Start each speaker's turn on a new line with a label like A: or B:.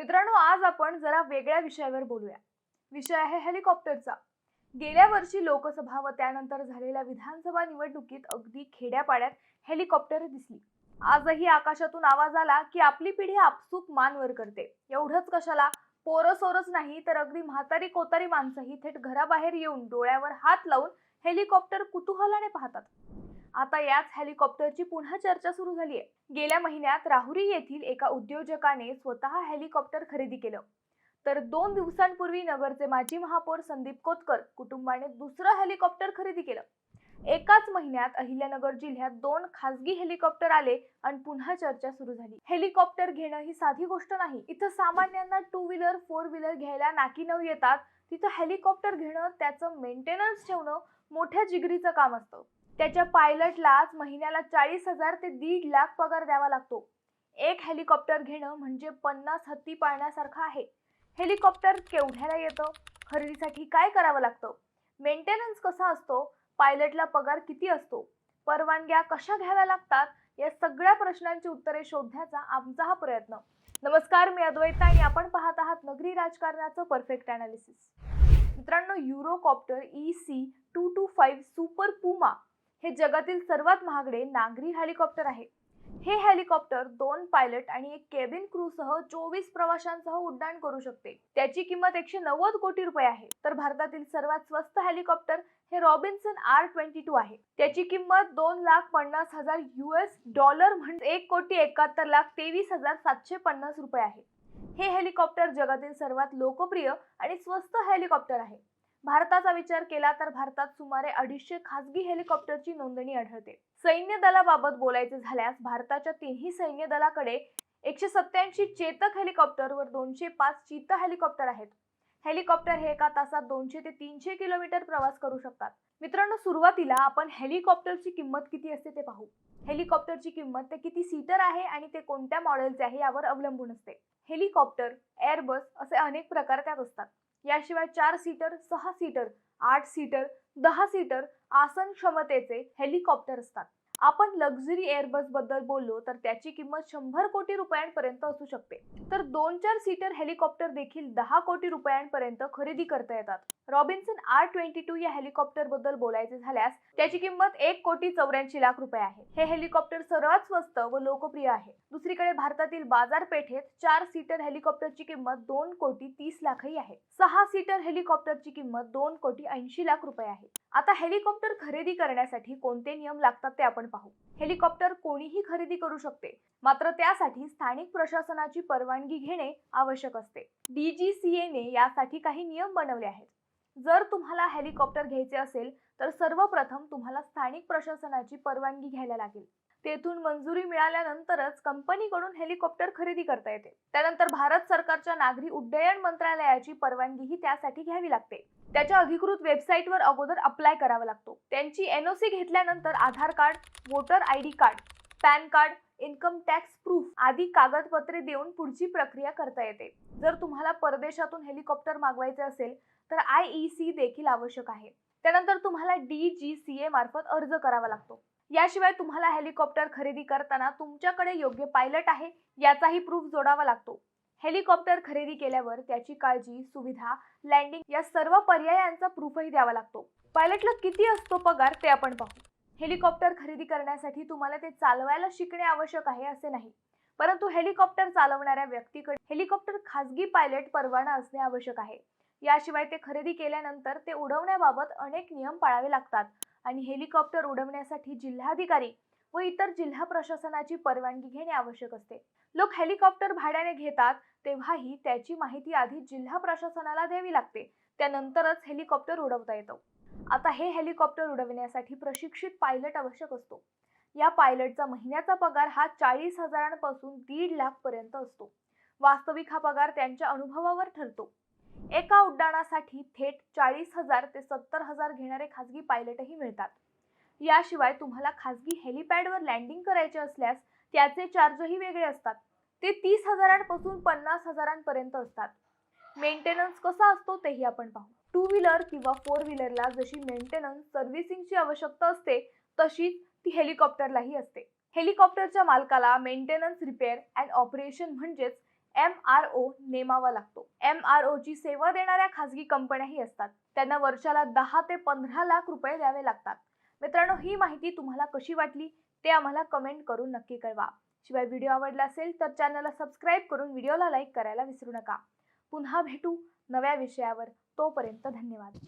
A: मित्रांनो आज आपण जरा वेगळ्या विषयावर बोलूया. विषय आहे हेलिकॉप्टरचा. गेल्या वर्षी लोकसभा व त्यानंतर झालेल्या विधानसभा निवडणुकीत अगदी खेड्यापाड्यात हेलिकॉप्टर दिसली. आजही आकाशातून आवाज आला की आपली पिढी आपसूक मानवर करते. एवढंच कशाला? पोरं सोरच नाही तर अगदी म्हातारी कोतारी माणसंही थेट घराबाहेर येऊन डोळ्यावर हात लावून हेलिकॉप्टर कुतूहलाने पाहतात. आता याच हेलिकॉप्टरची पुन्हा चर्चा सुरू झाली आहे. गेल्या महिन्यात राहुरी येथील एका उद्योजकाने स्वतः हेलिकॉप्टर खरेदी केलं. तर दोन दिवसांपूर्वी नगरचे माजी महापौर संदीप कोतकर कुटुंबाने दुसरं हेलिकॉप्टर खरेदी केलं. एकाच महिन्यात अहिल्यानगर जिल्ह्यात दोन खासगी हेलिकॉप्टर आले आणि पुन्हा चर्चा सुरू झाली. हेलिकॉप्टर घेणं ही साधी गोष्ट नाही. इथं सामान्यांना टू व्हीलर फोर व्हीलर घ्यायला नाकी नऊ येतात. तिथं हेलिकॉप्टर घेणं त्याचं मेंटेनन्स ठेवणं मोठ्या जिगरीचं काम असतं. त्याच्या पायलटलाच महिन्याला चाळीस हजार ते दीड लाख पगार द्यावा लागतो. एक हेलिकॉप्टर घेणं म्हणजे पन्नास हत्ती पाळण्यासारखं आहे. हेलिकॉप्टर केवढ्याला येतं? खरेदीसाठी काय करावं लागतं? मेंटेनन्स कसा असतो? पायलटला पगार किती असतो? परवानग्या कशा घ्याव्या लागतात? या सगळ्या प्रश्नांची उत्तरे शोधण्याचा आमचा हा प्रयत्न. नमस्कार मी अद्वैता आणि आपण पाहत आहात नगरी राजकारणाचं परफेक्ट अनालिसिस मित्रांनो Eurocopter E C two two five Super Puma हे जगातील सर्वात महागडे नागरी हेलिकॉप्टर आहे. हे हेलिकॉप्टर दोन पायलट आणि एक केबिन क्रू सह चोवीस प्रवाशांसह उड्डाण करू शकते. त्याची किंमत एकशे नव्वद कोटी रुपये आहे. तर भारतातील सर्वात स्वस्त हेलिकॉप्टर हे रॉबिन्सन आर ट्वेंटी टू आहे. त्याची किंमत दोन लाख पन्नास हजार युएस डॉलर म्हणजे एक कोटी एकाहत्तर लाख तेवीस हजार सातशे पन्नास रुपये आहे. हे हेलिकॉप्टर जगातील सर्वात लोकप्रिय आणि स्वस्त हेलिकॉप्टर आहे. भारताचा विचार केला तर भारतात सुमारे अडीचशे खासगी हेलिकॉप्टरची नोंदणी आढळते. सैन्य दलाबाबत बोलायचे झाल्यास भारताच्या तिन्ही सैन्य दलाकडे एकशे सत्याऐंशी चेतक हेलिकॉप्टर वर दोनशे पाच चीता हेलिकॉप्टर आहेत. हेलिकॉप्टर हे एका तासात दोनशे ते तीनशे किलोमीटर प्रवास करू शकतात. मित्रांनो सुरुवातीला आपण हेलिकॉप्टरची किंमत किती असते ते पाहू. हेलिकॉप्टरची किंमत ते किती सीटर आहे आणि ते कोणत्या मॉडेलचे आहे यावर अवलंबून असते. हेलिकॉप्टर एअरबस असे अनेक प्रकार त्यात असतात. याशिवाय चार सीटर सहा सीटर आठ सीटर दहा सीटर आसन क्षमतेचे हेलिकॉप्टर असतात. आपण लक्झरी एअरबसबद्दल बोललो तर त्याची किंमत शंभर कोटी रुपयांपर्यंत असू शकते. तर दोन चार सीटर हेलिकॉप्टर देखील दहा कोटी रुपयांपर्यंत खरेदी करता येतात. रॉबिन्सन आर ट्वेंटी टू या हेलिकॉप्टरबद्दल बोलायचे झाल्यास त्याची किंमत एक कोटी चौऱ्याऐंशी लाख रुपये आहे. हे हेलिकॉप्टर सर्वात स्वस्त व लोकप्रिय आहे. दुसरीकडे भारतातील बाजारपेठेत चार सीटर हेलिकॉप्टरची किंमत दोन कोटी तीस लाखही आहे. सहा सीटर हेलिकॉप्टरची किंमत दोन कोटी ऐंशी लाख रुपये आहे. आता हेलिकॉप्टर खरेदी करण्यासाठी कोणते नियम लागतात ते आपण पाहू. हेलिकॉप्टर कोणीही खरेदी करू शकते. मात्र त्यासाठी स्थानिक प्रशासनाची परवानगी घेणे आवश्यक असते. डीजीसीएने यासाठी काही नियम बनवले आहेत. जर तुम्हाला हेलिकॉप्टर घ्यायचे असेल तर सर्वप्रथम तुम्हाला स्थानिक प्रशासनाची परवानगी घ्यायला लागेल. तेथून मंजुरी मिळाल्यानंतरच कंपनीकडून हेलिकॉप्टर खरेदी करता येते. त्यानंतर भारत सरकारच्या नागरी उड्डयन मंत्रालयाची परवानगीही त्यासाठी घ्यावी लागते. त्याच्या अधिकृत वेबसाईटवर अगोदर अप्लाय करावा लागतो. त्यांची एनओसी घेतल्यानंतर Aadhaar card voter I D card PAN card income tax proof आदी कागदपत्रे देऊन पुढची प्रक्रिया करता येते. जर तुम्हाला परदेशातून हेलिकॉप्टर मागवायचे असेल तर आय ई सी देखील आवश्यक आहे. त्यानंतर तुम्हाला डी जी सी ए मार्फत अर्ज करावा लागतो. याशिवाय तुम्हाला हेलिकॉप्टर खरेदी करताना तुमच्याकडे योग्य पायलट आहे याचाही प्रूफ जोडावा लागतो. हेलिकॉप्टर खरेदी केल्यावर त्याची काळजी सुविधा लँडिंग या सर्व पर्यायांचा प्रूफही द्यावा लागतो. पायलटला किती असतो पगार ते आपण पाहू. हेलिकॉप्टर खरेदी करण्यासाठी तुम्हाला ते चालवायला शिकणे आवश्यक आहे असे नाही. परंतु हेलिकॉप्टर चालवणाऱ्या व्यक्तीकडे हेलिकॉप्टर खासगी पायलट परवाना असणे आवश्यक आहे. याशिवाय ते खरेदी केल्यानंतर ते उडवण्याबाबत अनेक नियम पाळावे लागतात. आणि हेलिकॉप्टर उडवण्यासाठी जिल्हाधिकारी व इतर जिल्हा प्रशासनाची परवानगी घेणे आवश्यक असते. लोक हेलिकॉप्टर भाड्याने घेतात तेव्हाही त्याची माहिती आधी जिल्हा प्रशासनाला द्यावी लागते. त्यानंतरच हेलिकॉप्टर उडवता येतं. आता हे हेलिकॉप्टर उडवण्यासाठी प्रशिक्षित पायलट आवश्यक असतो. या पायलटचा महिन्याचा पगार हा चाळीस हजारांपासून दीड लाख पर्यंत असतो. वास्तविक हा पगार त्यांच्या अनुभवावर ठरतो. एका उड्डाणासाठी थेट चाळीस हजार ते सत्तर हजार घेणारे खाजगी पायलटही मिळतात. याशिवाय तुम्हाला खाजगी हेलिपॅडवर लँडिंग करायचे असल्यास त्याचे चार्जही वेगळे असतात. ते तीस हजारांपासून पन्नास हजारांपर्यंत असतात. मेंटेनन्स कसा असतो तेही आपण पाहू. टू व्हीलर किंवा फोर व्हीलरला जशी मेंटेनन्स सर्व्हिसिंगची आवश्यकता असते तशीच ती हेलिकॉप्टरलाही असते. हेलिकॉप्टरच्या मालकाला मेंटेनन्स रिपेअर अँड ऑपरेशन म्हणजेच एम आर ओ नेमावा लागतो. एम आर ओ ची सेवा देणाऱ्या खासगी कंपन्याही असतात. त्यांना वर्षाला दहा ते पंधरा लाख रुपये द्यावे लागतात. मित्रांनो ही माहिती तुम्हाला कशी वाटली ते आम्हाला कमेंट करून नक्की कळवा. शिवाय व्हिडिओ आवडला असेल तर चॅनलला सबस्क्राईब करून व्हिडिओला लाईक करायला विसरू नका. पुन्हा भेटू नव्या विषयावर. तोपर्यंत धन्यवाद.